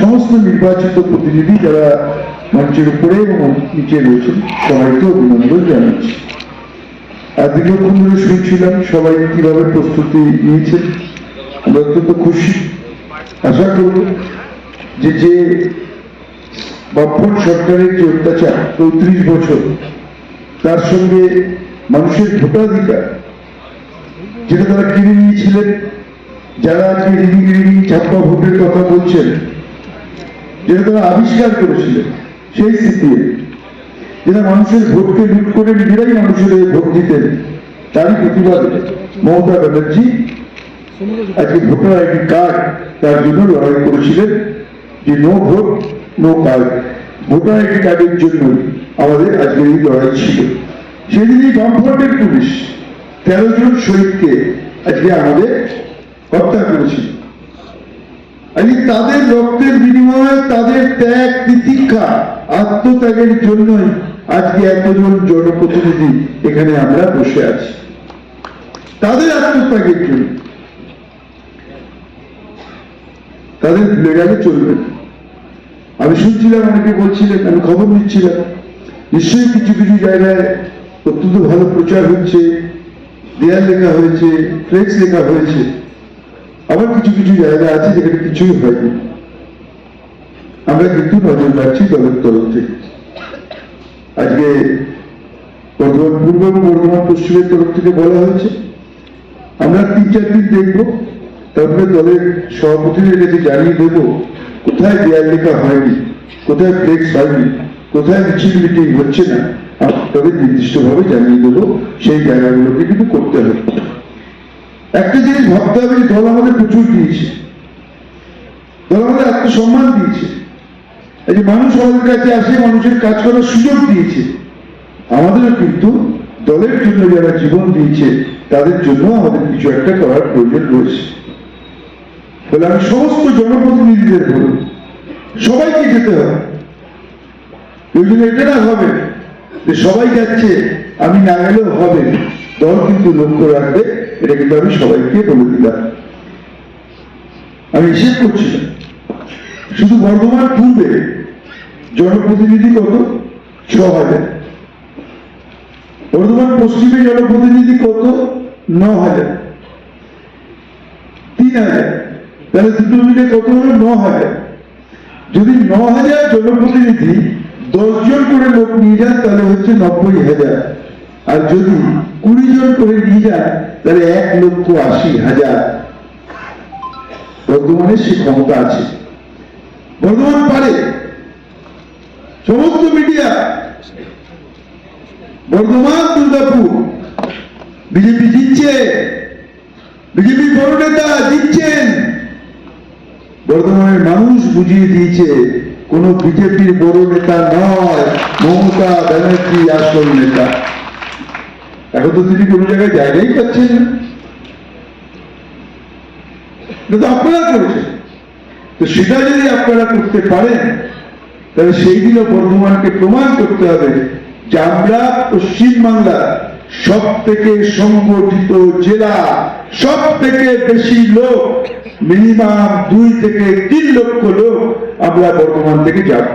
সমস্ত নির্বাচিত প্রতিনিধি যারা মঞ্চের উপরে এবং নিচে রয়েছেন, সবাইকে অভিনন্দন জানাচ্ছি। দীর্ঘক্ষণ ধরে শুনছিলাম সবাই কীভাবে প্রস্তুতি নিয়েছেন। আমরা অত্যন্ত খুশি। আশা করব যে যে বাপ্পন সরকারের যে অত্যাচার চৌত্রিশ বছর, তার সঙ্গে মানুষের ভোটাধিকার, যেটা তারা কিনে নিয়েছিলেন, যারা আজকে রিডিং রিডিং, ছাপ্পা ভোটের কথা বলছেন যেটা তারা আবিষ্কার করেছিলেন সেই স্মৃতি যারা মানুষের ভোটকে লুট করে, নিজেরাই মানুষের ভোট দিতেন, তারই প্রতিবাদে মমতা ব্যানার্জি। আজকে ভোটার আইডি কার্ড তার জন্য লড়াই করেছিলেন, যে no vote, no card voter ID কার্ডের জন্য আমাদের আজকে এই লড়াই ছিল। সেদিন এই বামফ্রন্টের পুলিশ তেরো জন শহীদকে আজকে আমাদের হত্যা করেছিল। আজকে তাদের রক্তের বিনিময়ে তাদের ত্যাগ তিতিক্ষা আত্মত্যাগের জন্যই আজকে এতজন জনপ্রতিনিধি এখানে আমরা বসে আছি। তাদের আত্মত্যাগের জন্য। তাদের ভুলে গেলে চলবে আমি শুনছিলাম, অনেকে বলছিলেন, আমি খবর নিচ্ছিলাম। নিশ্চয়ই কিছু কিছু জায়গায় অত্যন্ত ভালো প্রচার হচ্ছে, দেয়াল লেখা হয়েছে, ফ্লেক্স লেখা হয়েছে। আবার কিছু কিছু জায়গা আছে যেখানে কিছুই হয়নি। আমরা কিন্তু নজর রাখছি দলের তরফ থেকে। আজকে বর্ধমান, পূর্ব এবং বর্ধমান পশ্চিমের তরফ থেকে বলা হয়েছে। আমরা তিন চার দিন দেখব। তারপরে দলের সভাপতিদের কাছে জানিয়ে দেবো, কোথায় দেয়াল লেখা হয়নি, কোথায় ফ্লেক্স হয়নি, কোথায় মিছিল মিটিং হচ্ছে না। তবে নির্দিষ্টভাবে জানিয়ে দেবো, সেই জায়গাগুলোকে কিন্তু করতে হবে। একটা জিনিস ভাবতে হবে যে দল আমাদের প্রচুর দিয়েছে। দল আমাদের আত্মসম্মান দিয়েছে। এই যে মানুষ আমাদের কাছে আসে, মানুষের কাজ করার সুযোগ দিয়েছে। আমাদেরও কিন্তু দলের জন্য যারা জীবন দিয়েছে, তাদের জন্য আমাদের কিছু একটা করার প্রয়োজন রয়েছে। বলে আমি সমস্ত জনপ্রতিনিধিদের বলব, সবাইকে যেতে হবে। এটা না হবে যে সবাই যাচ্ছে, আমি না গেলেও হবে দল কিন্তু লক্ষ্য রাখবে এটা কিন্তু আমি সবাইকে বলে দিলাম। আমি হিসেব করছিলাম শুধু বর্ধমান পূর্বে জনপ্রতিনিধি কত? ছ হাজার। বর্ধমান পশ্চিমে জনপ্রতিনিধি কত? ন হাজার। তিন হাজার। তাহলে দুটো মিলে কত হলো? ন হাজার। যদি ন হাজার জনপ্রতিনিধি দশজন করে লোক নিয়ে যান, তাহলে হচ্ছে নব্বই হাজার। আর যদি কুড়ি জন করে নিয়ে যান তাহলে এক লক্ষ আশি হাজার। বর্ধমানের সে ক্ষমতা আছে। বর্ধমান পারে সমস্ত মিডিয়া, বর্ধমান, দুর্গাপুর, বিজেপি জিতছে, বিজেপি বড় নেতা জিতছেন। বর্ধমানের মানুষ বুঝিয়ে দিয়েছে, কোন বিজেপির বড় নেতা নয়, মমতা ব্যানার্জি আসল নেতা। এখন তো তিনি কোনো জায়গায় জায়গাই পাচ্ছেন না। তো আপনারা করেছেন। তো সেটা যদি আপনারা করতে পারেন, তাহলে সেই দিনও বর্ধমানকে প্রমাণ করতে হবে যে আমরা পশ্চিমবাংলা সব থেকে সংগঠিত জেলা সব থেকে বেশি লোক, মিনিমাম দুই থেকে তিন লক্ষ লোক আমরা বর্ধমান থেকে যাব।